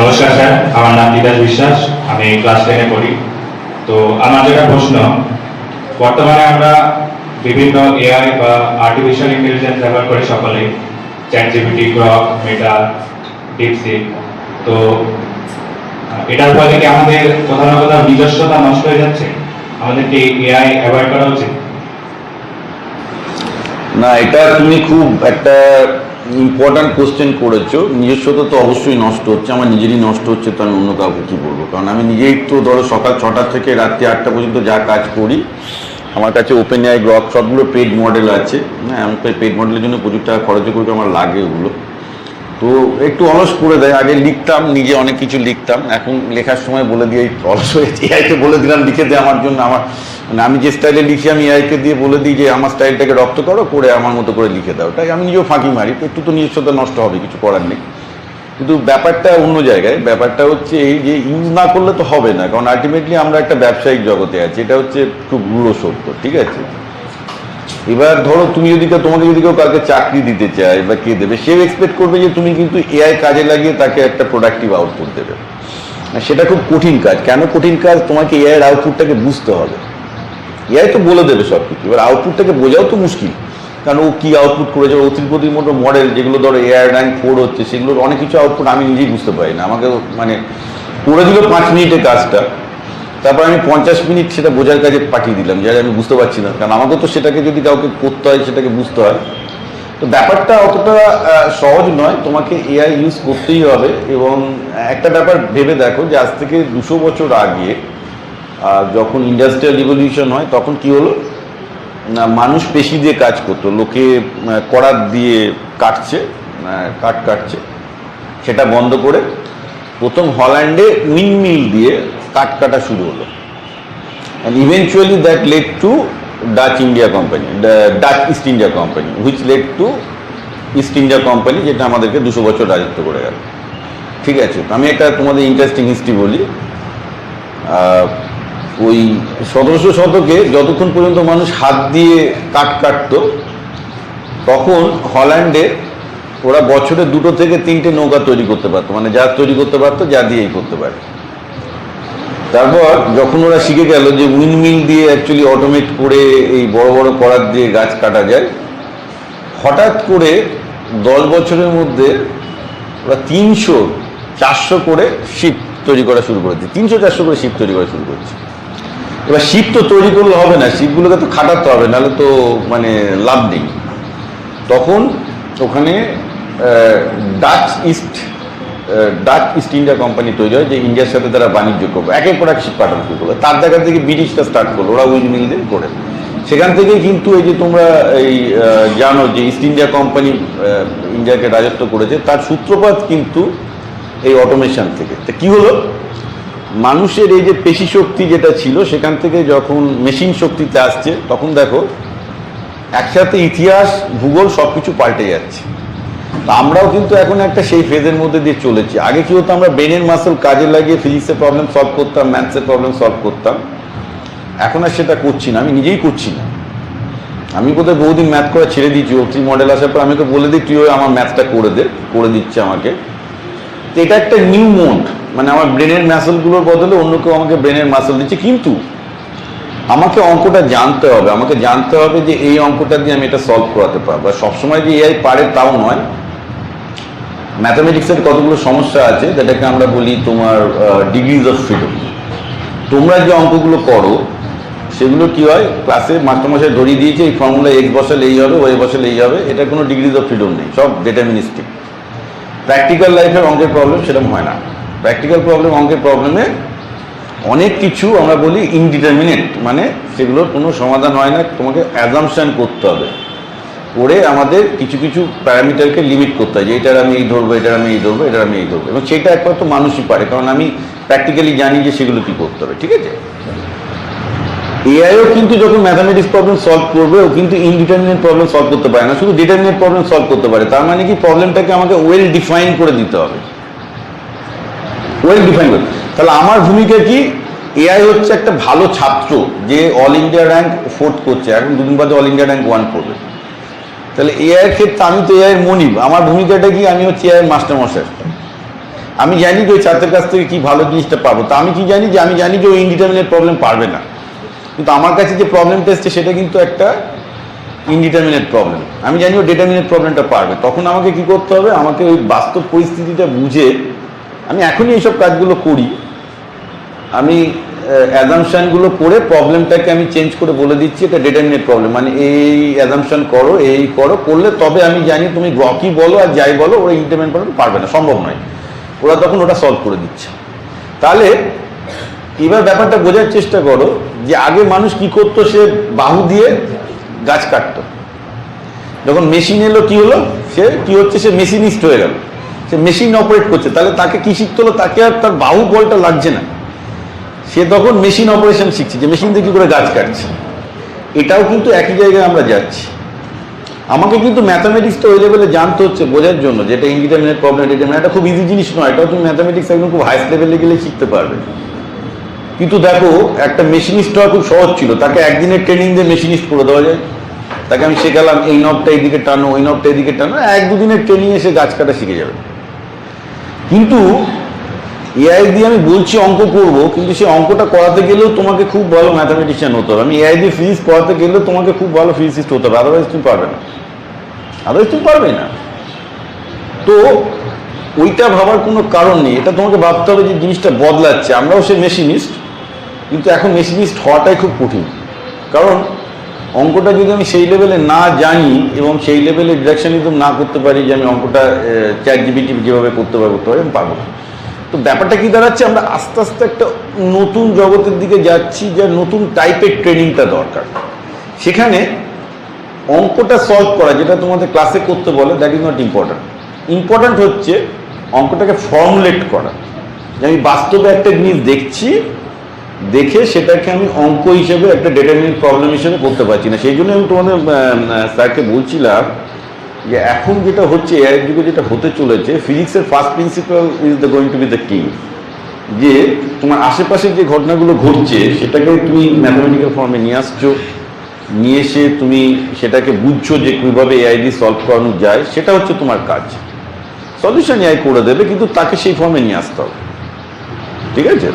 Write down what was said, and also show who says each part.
Speaker 1: নমস্কার স্যার, আমার নাম বিকাশ বিশ্বাস, আমি ক্লাস টেনে পড়ি। তো আমার যেটা প্রশ্ন, বর্তমানে আমরা বিভিন্ন এআই বা আর্টিফিশিয়াল ইন্টেলিজেন্স ব্যবহার করি সকলেই chat GPT Grok Meta DeepSeek তো, এটার ফলে কি আমাদের কোথাও না কোথাও নিজস্বতা নষ্ট হয়ে যাচ্ছে? আমাদের কি এআই অ্যাভয়েড করা উচিত?
Speaker 2: না, এটা তুমি খুব একটা ইম্পর্ট্যান্ট কোশ্চেন করেছ, নিজস্বতা তো অবশ্যই নষ্ট হচ্ছে, আমার নিজেরই নষ্ট হচ্ছে, তো আমি অন্য কাউকে কী বলব? কারণ আমি নিজেই তো ধরো সকাল ছটা থেকে রাত্রি আটটা পর্যন্ত যা কাজ করি, আমার কাছে ওপেন আই গ্রক সবগুলো পেড মডেল আছে। হ্যাঁ আমি পেড মডেলের জন্য প্রচুর টাকা খরচ করে আমার লাগে ওগুলো তো একটু অলস করে দেয়, আগে লিখতাম, নিজে অনেক কিছু লিখতাম, এখন লেখার সময় বলে দিয়ে অলস হয়েছে এআইকে বলে দিলাম, লিখে দে আমার জন্য, আমার মানে আমি যে স্টাইলে লিখি, আমি এআইকে দিয়ে বলে দিই যে, আমার স্টাইলটাকে রপ্ত করো, করে আমার মতো করে লিখে দাও। তাই আমি নিজেও ফাঁকি মারি। তো একটু তো নিজস্বতা নষ্ট হবে, কিছু করার নেই। কিন্তু ব্যাপারটা অন্য জায়গায়। ব্যাপারটা হচ্ছে এই যে ইউজ না করলে তো হবে না। কারণ আলটিমেটলি আমরা একটা ব্যবসায়িক জগতে আছি। এটা হচ্ছে খুব রূঢ় সত্য, ঠিক আছে? এবার ধরো, তুমি যদি তোমাকে যদি কেউ কালকে চাকরি দিতে চায় বা কে দেবে সেও এক্সপেক্ট করবে যে, তুমি কিন্তু এআই কাজে লাগিয়ে তাকে একটা প্রোডাক্টিভ আউটপুট দেবে। আর সেটা খুব কঠিন কাজ। কেন কঠিন কাজ? তোমাকে এআই আউটপুটটাকে বুঝতে হবে। এআই তো বলে দেবে সব কিছু এবার আউটপুটটাকে বোঝাও তো মুশকিল। কারণ ও কী আউটপুট করেছে অতির মতো মডেল যেগুলো ধরো এআই র্যাঙ্ক ফোর হচ্ছে, সেগুলোর অনেক কিছু আউটপুট আমি নিজেই বুঝতে পারি না। আমাকে মানে করে দিল পাঁচ মিনিটে কাজটা। তারপর আমি পঞ্চাশ মিনিট সেটা বোঝার কাজে পাঠিয়ে দিলাম যারা আমি বুঝতে পারছি না। কারণ আমাকে তো সেটাকে যদি কাউকে করতে হয়, সেটাকে বুঝতে হয়। তো ব্যাপারটা অতটা সহজ নয়। তোমাকে এআই ইউজ করতেই হবে। এবং একটা ব্যাপার ভেবে দেখো যে আজ থেকে দুশো বছর আগে যখন ইন্ডাস্ট্রিয়াল রিভলিউশন হয় তখন কি হলো? না মানুষ পেশি দিয়ে কাজ করতো লোকে করাত দিয়ে কাটছে কাঠ কাটছে সেটা বন্ধ করে প্রথম হল্যান্ডে উইন্ডমিল দিয়ে কাঠ কাটা শুরু হলো। Eventually that led to Dutch India Company, the Dutch East India Company, which led to east India company যেটা আমাদেরকে দুশো বছর রাজত্ব করে গেল। ঠিক আছে আমি একটা তোমাদের ইন্টারেস্টিং হিস্ট্রি বলি। ওই সতেরোশো শতকে যতক্ষণ পর্যন্ত মানুষ হাত দিয়ে কাঠ কাটতো, তখন হল্যান্ডে ওরা বছরে দুটো থেকে তিনটে নৌকা তৈরি করতে পারতো। মানে যা তৈরি করতে পারতো, যা দিয়েই করতে পারে। তারপর যখন ওরা শিখে গেল যে উইন্ডমিল দিয়ে অ্যাকচুয়ালি অটোমেট করে এই বড় বড় করার দিয়ে গাছ কাটা যায়, হঠাৎ করে দশ বছরের মধ্যে ওরা তিনশো, চারশো করে শিপ তৈরি করা শুরু করেছে। তিনশো, চারশো করে শিপ তৈরি করা শুরু করছে। এবার শিপ তো তৈরি করলে হবে না শিপগুলোকে তো খাটাতে হবে, নাহলে তো মানে লাভ নেই। তখন ওখানে Dutch east Dutch east India company তৈরি হয়, যে ইন্ডিয়ার সাথে তারা বাণিজ্য করবে। একের পর এক শিপ পাঠানো শুরু করবে তার জায়গা থেকে ব্রিটিশটা স্টার্ট করল, ওরা উইন্ড করে। সেখান থেকেই কিন্তু এই যে তোমরা এই জানো যে ইস্ট ইন্ডিয়া কোম্পানি ইন্ডিয়াকে রাজত্ব করেছে, তার সূত্রপাত কিন্তু এই অটোমেশন থেকে। তা কী হলো? মানুষের এই যে পেশি শক্তি যেটা ছিল, সেখান থেকে যখন মেশিন শক্তিতে আসছে, তখন দেখো, একসাথে ইতিহাস, ভূগোল সব কিছু পাল্টে যাচ্ছে। তা আমরাও কিন্তু এখন একটা সেই ফেজের মধ্যে দিয়ে চলেছি। আগে কি হতো, আমরা ব্রেনের মাসল কাজে লাগিয়ে ফিজিক্সের প্রবলেম সলভ করতাম ম্যাথসের প্রবলেম সলভ করতাম। এখন আর সেটা করছি না, আমি নিজেই করছি না। আমি কোথায় বহুদিন ম্যাথ করা ছেড়ে দিয়েছি ও থ্রি মডেল আসার পর আমি তো বলে দিই, তুই আমার ম্যাথটা করে দে, করে দিচ্ছে আমাকে। তো এটা একটা নিউ মোড মানে আমার ব্রেনের ম্যাসেলগুলোর বদলে অন্য কেউ আমাকে ব্রেনের মাসল দিচ্ছে। কিন্তু আমাকে অঙ্কটা জানতে হবে। আমাকে জানতে হবে যে এই অঙ্কটা দিয়ে আমি এটা সলভ করাতে পারব। আর সবসময় যে এআই পারে তাও নয়। ম্যাথামেটিক্সের কতগুলো সমস্যা আছে, যেটাকে আমরা বলি তোমার ডিগ্রিজ অফ ফ্রিডম তোমরা যে অঙ্কগুলো করো, সেগুলো কি হয়? ক্লাসে মাস্টারমশাই ধরিয়ে দিয়েছে, এই ফর্মুলা এক্স বসালে এই হবে ওয়াই বসালে এই হবে। এটা কোনো ডিগ্রিজ অফ ফ্রিডম নেই। সব ডেটামিনিস্টিক প্র্যাকটিক্যাল লাইফের অঙ্কের প্রবলেম সেরকম হয় না। প্র্যাকটিক্যাল প্রবলেম অঙ্কের প্রবলেমে অনেক কিছু আমরা বলি ইনডিটারমিনেট মানে সেগুলোর কোনো সমাধান হয় না, তোমাকে অ্যাজামশন করতে হবে। করে আমাদের কিছু কিছু প্যারামিটারকে লিমিট করতে হয় যে এটার আমি এই ধরবো, এটার আমি এই ধরবো, এটার আমি এই ধরবো, এবং সেটা একমাত্র মানুষই পারে, কারণ আমি প্র্যাকটিক্যালি জানি যে সেগুলো কী করতে হবে, ঠিক আছে? এআইও কিন্তু যখন ম্যাথামেটিক্স প্রবলেম সলভ করবে, ও কিন্তু ইনডিটারমিনেট প্রবলেম সলভ করতে পারে না, শুধু ডিটারমিনেট প্রবলেম সলভ করতে পারে, তার মানে কি প্রবলেমটাকে আমাকে ওয়েল ডিফাইন করে দিতে হবে। ওয়েল ডিফাইন করে তাহলে আমার ভূমিকা কি? এআই হচ্ছে একটা ভালো ছাত্র যে অল ইন্ডিয়া র্যাঙ্ক ফোর্থ করছে। এখন দুদিন বাদে অল ইন্ডিয়া র্যাঙ্ক ওয়ান করবে। তাহলে এআই ক্ষেত্রে আমি তো এআই মনিব আমার ভূমিকাটা কি? আমি হচ্ছে এআই মাস্টার মশাই আমি জানি যে ওই ছাত্রের কাছ থেকে কি ভালো জিনিসটা পাবো। তা আমি কি জানি যে, আমি জানি যে ওই ইনডিটারমিনেট প্রবলেম পারবে না। কিন্তু আমার কাছে যে প্রবলেমটা এসছে সেটা কিন্তু একটা ইনডিটারমিনেট প্রবলেম আমি জানি ও ডিটারমিনেট প্রবলেমটা পারবে। তখন আমাকে কি করতে হবে? আমাকে ওই বাস্তব পরিস্থিতিটা বুঝে আমি এখনই এইসব কাজগুলো করি। আমি অ্যাজামশনগুলো করে প্রবলেমটাকে আমি চেঞ্জ করে বলে দিচ্ছি, এটা ডিটারমিনেট প্রবলেম মানে এই অ্যাজামশন করো, এই করো, করলে তবে আমি জানি তুমি গ্রকি বলো আর যাই বলো, ওরা ইন্টারমিনেট প্রবলেম পারবে না, সম্ভব নয়। ওরা তখন ওটা সলভ করে দিচ্ছে। তাহলে, এবার ব্যাপারটা বোঝার চেষ্টা করো যে আগে মানুষ কি করতো, সে বাহু দিয়ে গাছ কাটতো। যখন মেশিন এলো, কি হলো? সে, কি হচ্ছে? সে মেশিনিস্ট হয়ে গেল। সে মেশিন অপারেট করছে, তাহলে তাকে কি শিখতে হলো? তাকে আর তার বাহু বলটা লাগছে না। সে তখন মেশিন অপারেশন শিখছে, যে মেশিন দিয়ে কি করে গাছ কাটছে। এটাও কিন্তু একই জায়গায় আমরা যাচ্ছি। আমাকে কিন্তু ম্যাথামেটিক্সটা ওই লেভেলে জানতে হচ্ছে বোঝার জন্য যেটা ইন্ডিটারমিনেট প্রবলেম ডিটারমিনেট এটা খুব ইজি জিনিস নয়, এটাও তুমি ম্যাথামেটিক্স একদম খুব হাইস্ট লেভেলে গেলে শিখতে পারবে। কিন্তু দেখো, একটা মেশিনিস্ট হওয়া খুব সহজ ছিল, তাকে একদিনের ট্রেনিং দিয়ে মেশিনিস্ট করে দেওয়া যায়। তাকে আমি শেখালাম, এই নবটা এইদিকে টানো, ওই নবটা এইদিকে টানো, এক দুদিনের ট্রেনিং এসে গাছ কাটা শিখে যাবে। কিন্তু এআই দিয়ে আমি বলছি অঙ্ক করব, কিন্তু সেই অঙ্কটা করাতে গেলেও তোমাকে খুব ভালো ম্যাথামেটিশিয়ান হতে হবে। আমি এআই দিয়ে ফিজিক্স করাতে গেলেও তোমাকে খুব ভালো ফিজিসিস্ট হতে হবে আদারওয়াইজ তুমি পারবে না। আদারওয়াইজ তুমি পারবে না। তো ওইটা ভাবার কোনো কারণ নেই। এটা তোমাকে ভাবতে হবে যে জিনিসটা বদলাচ্ছে। আমরাও সে মেশিনিস্ট কিন্তু এখন মেশিনিস্ট হওয়াটাই খুব কঠিন। কারণ অঙ্কটা যদি আমি সেই লেভেলে না জানি এবং সেই লেভেলে ডিরেকশনিজম না করতে পারি যে আমি অঙ্কটা চ্যাট জিবিটি যেভাবে করতে পারব করতে পারি আমি পারব না। তো ব্যাপারটা কি দাঁড়াচ্ছে? আমরা আস্তে আস্তে একটা নতুন জগতের দিকে যাচ্ছি, যে নতুন টাইপের ট্রেনিংটা দরকার। সেখানে অঙ্কটা সলভ করা, যেটা তোমাদের ক্লাসে করতে বলে that is not important important হচ্ছে অঙ্কটাকে ফর্মুলেট করা। যে আমি বাস্তবে একটা জিনিস দেখছি দেখে সেটাকে আমি অঙ্ক হিসেবে একটা ডেটারমিনেট প্রবলেম হিসেবে করতে পারছি না। সেই জন্য আমি তোমাদের স্যারকে বলছিলাম যে এখন যেটা হচ্ছে এর যুগে যেটা হতে চলেছে ফিজিক্সের first principle is the going to be the king যে তোমার আশেপাশে যে ঘটনাগুলো ঘটছে, সেটাকে তুমি ম্যাথামেটিক্যাল ফর্মে নিয়ে আসছো। নিয়ে এসে তুমি সেটাকে বুঝছ যে কীভাবে এআই দিয়ে সলভ করানো যায়, সেটা হচ্ছে তোমার কাজ। সলিউশন এআই করে দেবে, কিন্তু তাকে সেই ফর্মে নিয়ে আসতে হবে। ঠিক আছে?